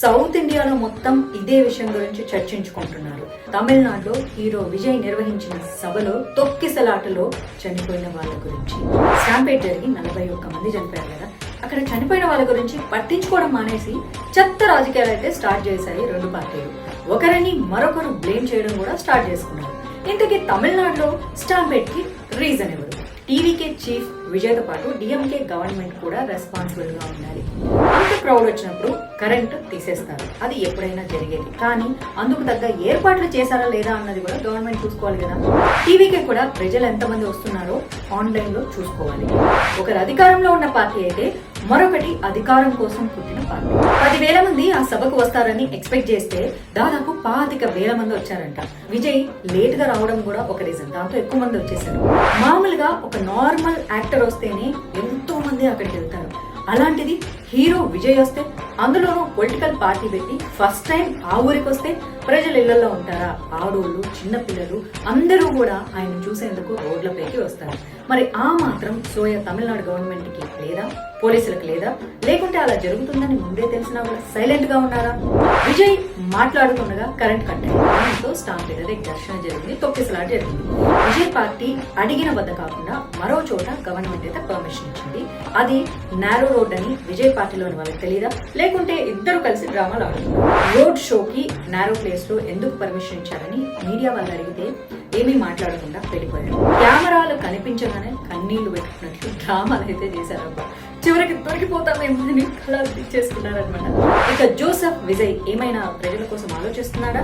South ఇండియాలో మొత్తం ఇదే విషయం గురించి చర్చించుకుంటున్నారు. తమిళనాడులో హీరో విజయ్ నిర్వహించిన సభలో తొక్కిసలాటలో చనిపోయిన వాళ్ళ గురించి. స్టాంపేట్ జరిగి నలభై ఒక్క మంది చనిపోయారు కదా. అక్కడ చనిపోయిన వాళ్ళ గురించి పట్టించుకోవడం మానేసి చెత్త రాజకీయాలు అయితే స్టార్ట్ చేశాయి రెండు పార్టీలు. ఒకరిని మరొకరు బ్లేమ్ చేయడం కూడా స్టార్ట్ చేసుకున్నారు. ఇంతకీ తమిళనాడులో స్టాంపేట్కి రీజన్ ఎవరు? టీవీకే చీఫ్ విజయ్తో పాటు డిఎంకే గవర్నమెంట్ కూడా రెస్పాన్సిబుల్గా ఉండాలి. అంత క్రౌడ్ వచ్చినప్పుడు కరెంట్ తీసేస్తారు. అది ఎప్పుడైనా జరిగేది. కానీ అందుకు తగ్గ ఏర్పాట్లు చేశారా లేదా అన్నది కూడా గవర్నమెంట్ చూసుకోవాలి కదా. టీవీకి కూడా ప్రజలు ఎంతమంది వస్తున్నారో ఆన్లైన్లో చూసుకోవాలి. ఒకరు అధికారంలో ఉన్న పార్టీ అయితే మరొకటి అధికారం కోసం పుట్టిన పార్టీ. పదివేల మంది ఆ సభకు వస్తారని ఎక్స్పెక్ట్ చేస్తే దాదాపు పాతిక వేల మంది వచ్చారంట. విజయ్ లేట్గా రావడం కూడా ఒక రీజన్. దాంతో ఎక్కువ మంది వచ్చేసారు మామూలుగా ఒక నార్మల్ యాక్టర్ వస్తేనే ఎంతో మంది అక్కడికి వెళ్తారు. అలాంటిది హీరో విజయ్ వస్తే అందులోనూ పొలిటికల్ పార్టీ పెట్టి ఫస్ట్ టైం ఆ ఊరికి వస్తే ప్రజలు ఇళ్ళలో ఉంటారా? ఆడోళ్ళు చిన్నపిల్లలు అందరూ కూడా ఆయన చూసేందుకు రోడ్లపైకి వస్తారు. మరి ఆ మాత్రం సోయా తమిళనాడు గవర్నమెంట్కి లేదా పోలీసులకు లేదా? లేకుంటే అలా జరుగుతుందని ముందే తెలిసినా కూడా సైలెంట్గా ఉన్నారా? విజయ్ మాట్లాడుతుండగా కరెంట్ కట్ దాంతో స్టాంప్ అదే ఘర్షణ జరిగింది తొక్కిసలాట జరిగింది. విజయ్ పార్టీ అడిగిన వద్ద కాకుండా మరో చోట గవర్నమెంట్ అయితే పర్మిషన్ ఇచ్చింది. అది నారో రోడ్ అని విజయ్ పార్టీలోని వాళ్ళకి తెలియదా లేకుంటే ఇద్దరు కలిసి డ్రామాలు ఆడుతున్నారు. రోడ్ షోకి నారో ప్లేస్లో ఎందుకు పర్మిషన్ ఇచ్చారని మీడియా వాళ్ళు అడిగితే ఏమీ మాట్లాడకుండా వెళ్ళిపోయారు. కెమెరాలు కనిపించగానే కన్నీళ్ళు పెట్టుకున్నట్లు డ్రామాలు అయితే చేశారబ్బా. చివరికి దొరికిపోతామేమో అని కళ చేసుకున్నారనమాట ఇక జోసఫ్ విజయ్ ఏమైనా ప్రజల కోసం ఆలోచిస్తున్నాడా?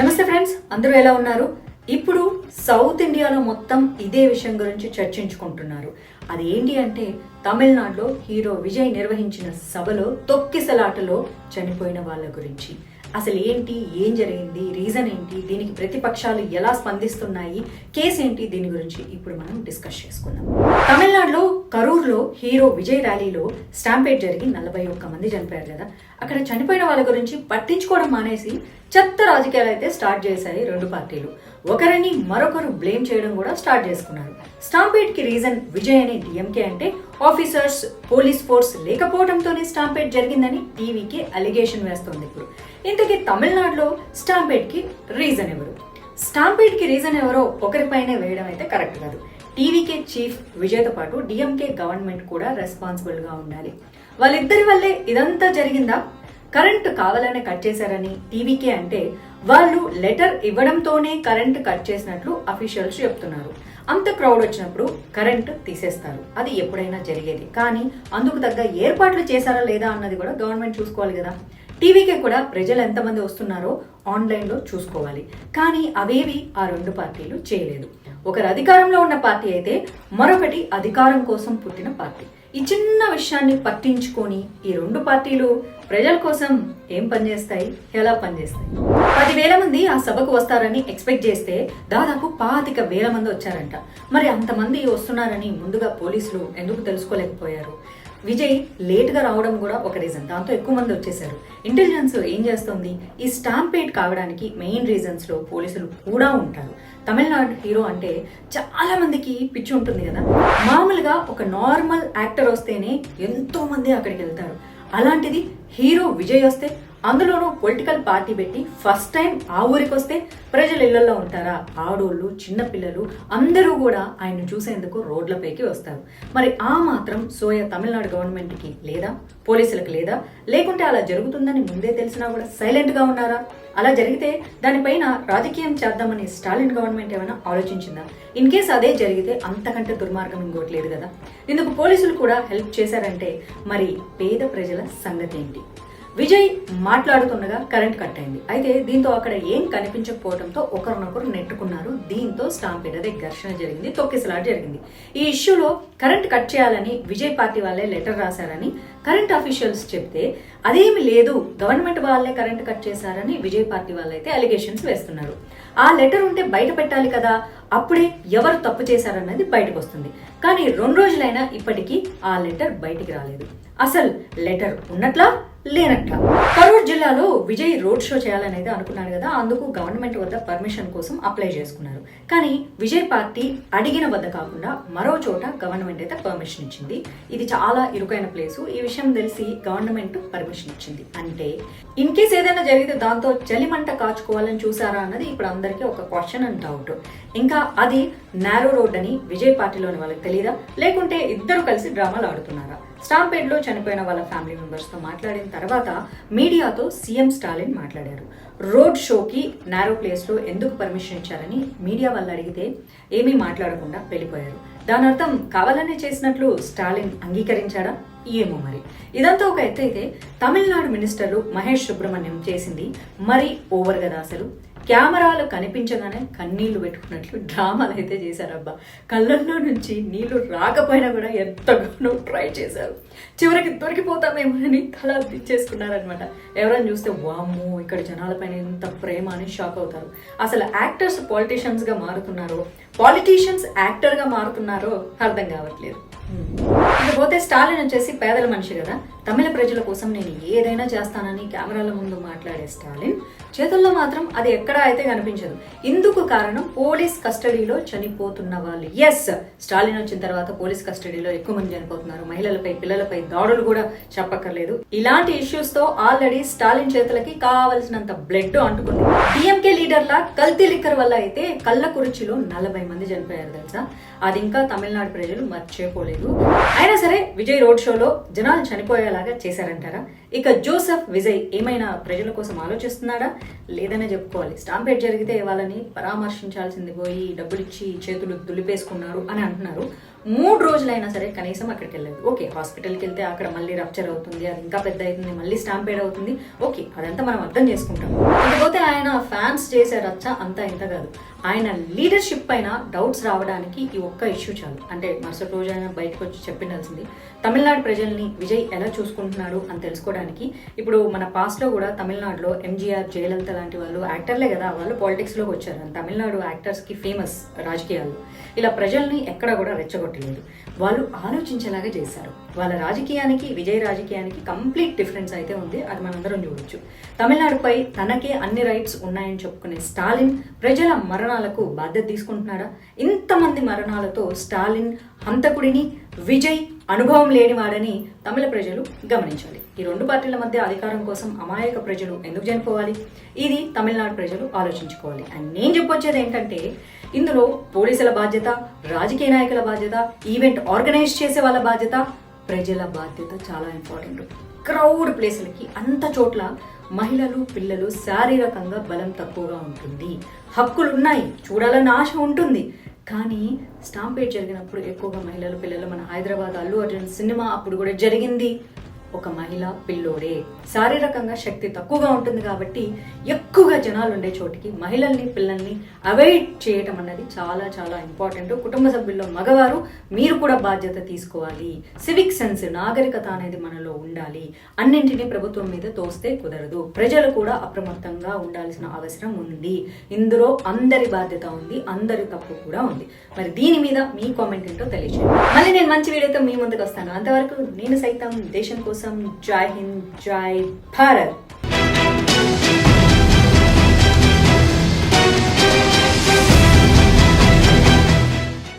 నమస్తే ఫ్రెండ్స్ అందరూ ఎలా ఉన్నారు? ఇప్పుడు సౌత్ ఇండియాలో మొత్తం ఇదే విషయం గురించి చర్చించుకుంటున్నారు. అది ఏంటి అంటే తమిళనాడులో హీరో విజయ్ నిర్వహించిన సభలో తొక్కిసలాటలో చనిపోయిన వాళ్ళ గురించి. అసలు ఏంటి? ఏం జరిగింది? రీజన్ ఏంటి? దీనికి ప్రతిపక్షాలు ఎలా స్పందిస్తున్నాయి? కేసు ఏంటి? దీని గురించి ఇప్పుడు మనం డిస్కస్ చేసుకుందాం. తమిళనాడులో కరూర్లో హీరో విజయ్ ర్యాలీలో స్టాంపేట్ జరిగి నలభై ఒక్క మంది చనిపోయారు కదా. అక్కడ చనిపోయిన వాళ్ళ గురించి పట్టించుకోవడం మానేసి చెత్త రాజకీయాలు అయితే స్టార్ట్ చేశాయి రెండు పార్టీలు. ఒకరిని మరొకరు బ్లేమ్ చేయడం కూడా స్టార్ట్ చేసుకున్నారు. స్టాంపేట్కి రీజన్ విజయ్ అనే డిఎంకే అంటే ఆఫీసర్స్ పోలీస్ ఫోర్స్ లేకపోవడంతోనే స్టాంపేట్ జరిగిందని టీవీకి అలిగేషన్ వేస్తోంది ఇప్పుడు. ఇంతకీ తమిళనాడులో స్టాంపేట్కి రీజన్ ఎవరు? స్టాంపేట్కి రీజన్ ఎవరో ఒకరిపైనే వేయడం అయితే కరెక్ట్ కాదు. టీవీకే చీఫ్ విజయ్తో పాటు డిఎంకే గవర్నమెంట్ కూడా రెస్పాన్సిబుల్గా ఉండాలి. వాళ్ళిద్దరి వల్లే ఇదంతా జరిగిందా? కరెంటు కావాలనే కట్ చేశారని టీవీకే అంటే వాళ్ళు లెటర్ ఇవ్వడంతోనే కరెంట్ కట్ చేసినట్లు అఫీషియల్స్ చెప్తున్నారు. అంత క్రౌడ్ వచ్చినప్పుడు కరెంట్ తీసేస్తారు. అది ఎప్పుడైనా జరిగేది. కానీ అందుకు తగ్గ ఏర్పాట్లు చేశారా లేదా అన్నది కూడా గవర్నమెంట్ చూసుకోవాలి కదా. టీవీకే కూడా ప్రజలు ఎంతమంది వస్తున్నారో ఆన్లైన్లో చూసుకోవాలి. కానీ అవేవి ఆ రెండు పార్టీలు చేయలేదు. ఒకరు అధికారంలో ఉన్న పార్టీ అయితే మరొకటి అధికారం కోసం పుట్టిన పార్టీ. ఈ చిన్న విషయాన్ని పట్టించుకొని ఈ రెండు పార్టీలు ప్రజల కోసం ఏం పనిచేస్తాయి ఎలా పనిచేస్తాయి పదివేల మంది ఆ సభకు వస్తారని ఎక్స్పెక్ట్ చేస్తే దాదాపు పాతిక వేల మంది వచ్చారంట. మరి అంతమంది వస్తున్నారని ముందుగా పోలీసులు ఎందుకు తెలుసుకోలేకపోయారు? విజయ్ లేట్గా రావడం కూడా ఒక రీజన్ దాంతో ఎక్కువ మంది వచ్చేసారు. ఇంటెలిజెన్స్ ఏం చేస్తుంది? ఈ స్టాంపేట్ కావడానికి మెయిన్ రీజన్స్లో పోలీసులు కూడా ఉంటారు. తమిళనాడు హీరో అంటే చాలా మందికి పిచ్చి ఉంటుంది కదా. మామూలుగా ఒక నార్మల్ యాక్టర్ వస్తేనే ఎంతో మంది అక్కడికి వెళ్తారు. అలాంటిది హీరో విజయ్ వస్తే అందులోనూ పొలిటికల్ పార్టీ పెట్టి ఫస్ట్ టైం ఆ ఊరికి వస్తే ప్రజలు ఇళ్ళలో ఉంటారా? ఆడోళ్ళు చిన్నపిల్లలు అందరూ కూడా ఆయన చూసేందుకు రోడ్లపైకి వస్తారు. మరి ఆ మాత్రం సోయా తమిళనాడు గవర్నమెంట్కి లేదా పోలీసులకు లేదా? లేకుంటే అలా జరుగుతుందని ముందే తెలిసినా కూడా సైలెంట్గా ఉన్నారా? అలా జరిగితే దానిపైన రాజకీయం చేద్దామని స్టాలిన్ గవర్నమెంట్ ఏమైనా ఆలోచించిందా? ఇన్ కేస్ అదే జరిగితే అంతకంటే దుర్మార్గం ఇంకోటి లేదు కదా. ఇందుకు పోలీసులు కూడా హెల్ప్ చేశారంటే మరి పేద ప్రజల సంగతి ఏంటి? విజయ్ మాట్లాడుతుండగా కరెంట్ కట్ అయింది. అయితే దీంతో అక్కడ ఏం కనిపించకపోవడంతో ఒకరినొకరు నెట్టుకున్నారు. దీంతో స్టాంపేట్ అదే ఘర్షణ జరిగింది తొక్కిసలాట జరిగింది. ఈ ఇష్యూలో కరెంట్ కట్ చేయాలని విజయ్ పార్టీ వాళ్ళే లెటర్ రాశారని కరెంట్ అఫీషియల్స్ చెప్తే అదేమి లేదు గవర్నమెంట్ వాళ్ళే కరెంట్ కట్ చేశారని విజయ్ పార్టీ వాళ్ళైతే అలిగేషన్స్ వేస్తున్నారు. ఆ లెటర్ ఉంటే బయట పెట్టాలి కదా అప్పుడే ఎవరు తప్పు చేశారన్నది బయటకు వస్తుంది కానీ రెండు రోజులైనా ఇప్పటికీ ఆ లెటర్ బయటికి రాలేదు. అసలు లెటర్ ఉన్నట్లా లేనట్ట కరూర్ జిల్లాలో విజయ్ రోడ్ షో చేయాలనేది అనుకున్నాడు కదా అందుకు గవర్నమెంట్ వద్ద పర్మిషన్ కోసం అప్లై చేసుకున్నారు. కానీ విజయ్ పార్టీ అడిగిన వద్ద కాకుండా మరో చోట గవర్నమెంట్ అయితే పర్మిషన్ ఇచ్చింది. ఇది చాలా ఇరుకైన ప్లేసు. ఈ విషయం తెలిసి గవర్నమెంట్ పర్మిషన్ ఇచ్చింది. అంటే ఇన్ కేస్ ఏదైనా జరిగితే దాంతో చలిమంట కాచుకోవాలని చూసారా అన్నది ఇప్పుడు అందరికీ ఒక క్వశ్చన్ అండ్ డౌట్ ఇంకా అది నారో రోడ్ అని విజయ్ పార్టీలోని వాళ్ళకి తెలియదా లేకుంటే ఇద్దరు కలిసి డ్రామాలు ఆడుతున్నారా? స్టాంపేడ్లో చనిపోయిన వాళ్ళ ఫ్యామిలీ మెంబర్స్తో మాట్లాడిన తర్వాత మీడియాతో సీఎం స్టాలిన్ మాట్లాడారు. రోడ్ షోకి నారో ప్లేస్లో ఎందుకు పర్మిషన్ ఇచ్చారని మీడియా వాళ్ళు అడిగితే ఏమీ మాట్లాడకుండా వెళ్ళిపోయారు. దాని అర్థం కావాలనే చేసినట్లు స్టాలిన్ అంగీకరించాడా? ఏమో మరి. ఇదంతా ఒక ఎత్తు అయితే తమిళనాడు మినిస్టర్లు మహేష్ సుబ్రహ్మణ్యం చేసింది మరీ ఓవర్ కదా అసలు. కెమెరాలు కనిపించగానే కన్నీళ్ళు పెట్టుకున్నట్లు డ్రామాలు అయితే చేశారబ్బా. కళ్ళల్లో నుంచి నీళ్ళు రాకపోయినా కూడా ఎంతగానో ట్రై చేశారు. చివరికి దొరికిపోతామేమోనని తల దించేసుకున్నారనమాట ఎవరైనా చూస్తే వామ్మో ఇక్కడ జనాలపైన ఎంత ప్రేమ అని షాక్ అవుతారు. అసలు యాక్టర్స్ పాలిటీషియన్స్గా మారుతున్నారో పాలిటీషియన్స్ యాక్టర్గా మారుతున్నారో అర్థం కావట్లేదు. ఇకపోతే స్టాలిన్ వచ్చేసి పేదల మనిషి కదా. తమిళ ప్రజల కోసం నేను ఏదైనా చేస్తానని కెమెరాల ముందు మాట్లాడే స్టాలిన్ చేతుల్లో మాత్రం అది ఎక్కడా అయితే కనిపించదు. ఇందుకు కారణం పోలీస్ కస్టడీలో చనిపోతున్న వాళ్ళు. ఎస్ స్టాలిన్ వచ్చిన తర్వాత పోలీస్ కస్టడీలో ఎక్కువ మంది చనిపోతున్నారు. మహిళలపై పిల్లలపై దాడులు కూడా చెప్పక్కర్లేదు. ఇలాంటి ఇష్యూస్తో ఆల్రెడీ స్టాలిన్ చేతులకి కావలసినంత బ్లడ్ అంటుకుంది. డిఎంకే లీడర్ల కల్తీ లిక్కర్ వల్ల అయితే కళ్ళ కుర్చీలో నలభై మంది చనిపోయారు తెలుసా? అది ఇంకా తమిళనాడు ప్రజలు మర్చిపోలేదు. అయినా సరే విజయ్ రోడ్ షోలో జనాలు లాగా చేశారంటారా? ఇక జోసెఫ్ విజయ్ ఏమైనా ప్రజల కోసం ఆలోచిస్తున్నాడా? లేదనే చెప్పుకోవాలి. స్టాంపేట్ జరిగితే వాళ్ళని పరామర్శించాల్సింది పోయి డబ్బులు ఇచ్చి చేతులు దులిపేసుకున్నారు అని అంటున్నారు. మూడు రోజులైనా సరే కనీసం అక్కడికి వెళ్ళలేదు. ఓకే హాస్పిటల్కి వెళ్తే అక్కడ మళ్ళీ రప్చర్ అవుతుంది అది ఇంకా పెద్ద అవుతుంది మళ్ళీ స్టాంపేడ్ అవుతుంది. ఓకే అదంతా మనం అర్థం చేసుకుంటాం. ఇకపోతే ఆయన ఫ్యాన్స్ చేసే రచ్చ అంతా ఇంత కాదు. ఆయన లీడర్షిప్ పైన డౌట్స్ రావడానికి ఈ ఒక్క ఇష్యూ చాలు. అంటే మరుసటి రోజు ఆయన బయటకు వచ్చి చెప్పిండాల్సింది తమిళనాడు ప్రజల్ని విజయ్ ఎలా చూసుకుంటున్నాడు అని తెలుసుకోవడానికి ఇప్పుడు మన పాస్ట్లో కూడా తమిళనాడులో ఎంజీఆర్ జయలలిత లాంటి వాళ్ళు యాక్టర్లే కదా వాళ్ళు పాలిటిక్స్లోకి వచ్చారు. తమిళనాడు యాక్టర్స్కి ఫేమస్ రాజకీయాలు. ఇలా ప్రజల్ని ఎక్కడ కూడా రెచ్చగొట్టలేదు. వాళ్ళు ఆలోచించేలాగా చేశారు. వాళ్ళ రాజకీయానికి విజయ్ రాజకీయానికి కంప్లీట్ డిఫరెన్స్ అయితే ఉంది. అది మనందరం చూడొచ్చు. తమిళనాడుపై తనకే అన్ని రైట్స్ ఉన్నాయని చెప్పుకునే స్టాలిన్ ప్రజల మరణాలకు బాధ్యత తీసుకుంటున్నారా ఇంతమంది మరణాలతో స్టాలిన్ హంతకుడిని విజయ్ అనుభవం లేనివాడని తమిళ ప్రజలు గమనించాలి. ఈ రెండు పార్టీల మధ్య అధికారం కోసం అమాయక ప్రజలు ఎందుకు చనిపోవాలి? ఇది తమిళనాడు ప్రజలు ఆలోచించుకోవాలి. అండ్ నేను చెప్పొచ్చేది ఏంటంటే ఇందులో పోలీసుల బాధ్యత రాజకీయ నాయకుల బాధ్యత ఈవెంట్ ఆర్గనైజ్ చేసే వాళ్ళ బాధ్యత ప్రజల బాధ్యత చాలా ఇంపార్టెంట్. క్రౌడ్ ప్లేసులకి అంత చోట్ల మహిళలు పిల్లలు శారీరకంగా బలం తక్కువగా ఉంటుంది. హక్కులు ఉన్నాయి చూడాలన్న ఆశ ఉంటుంది. కానీ స్టాంపేట్ జరిగినప్పుడు ఎక్కువగా మహిళలు పిల్లలు మన హైదరాబాద్ అల్లు అర్జున్ సినిమా అప్పుడు కూడా జరిగింది. ఒక మహిళ పిల్లోడే. శారీరకంగా శక్తి తక్కువగా ఉంటుంది కాబట్టి ఎక్కువగా జనాలు ఉండే చోటికి మహిళల్ని పిల్లల్ని అవాయిడ్ చేయటం అన్నది చాలా చాలా ఇంపార్టెంట్. కుటుంబ సభ్యుల్లో మగవారు మీరు కూడా బాధ్యత తీసుకోవాలి. సివిక్ సెన్స్ నాగరికత అనేది మనలో ఉండాలి. అన్నింటినీ ప్రభుత్వం మీద తోస్తే కుదరదు. ప్రజలు కూడా అప్రమత్తంగా ఉండాల్సిన అవసరం ఉంది. ఇందులో అందరి బాధ్యత ఉంది అందరి తప్పు కూడా ఉంది. మరి దీని మీద మీ కామెంట్ ఏంటో తెలియజేయండి మళ్ళీ నేను మంచి వీడియోతో మీ ముందుకు వస్తాను. అంతవరకు నేను సైతం దేశం కోసం some Jai Hind, Jai Bharat.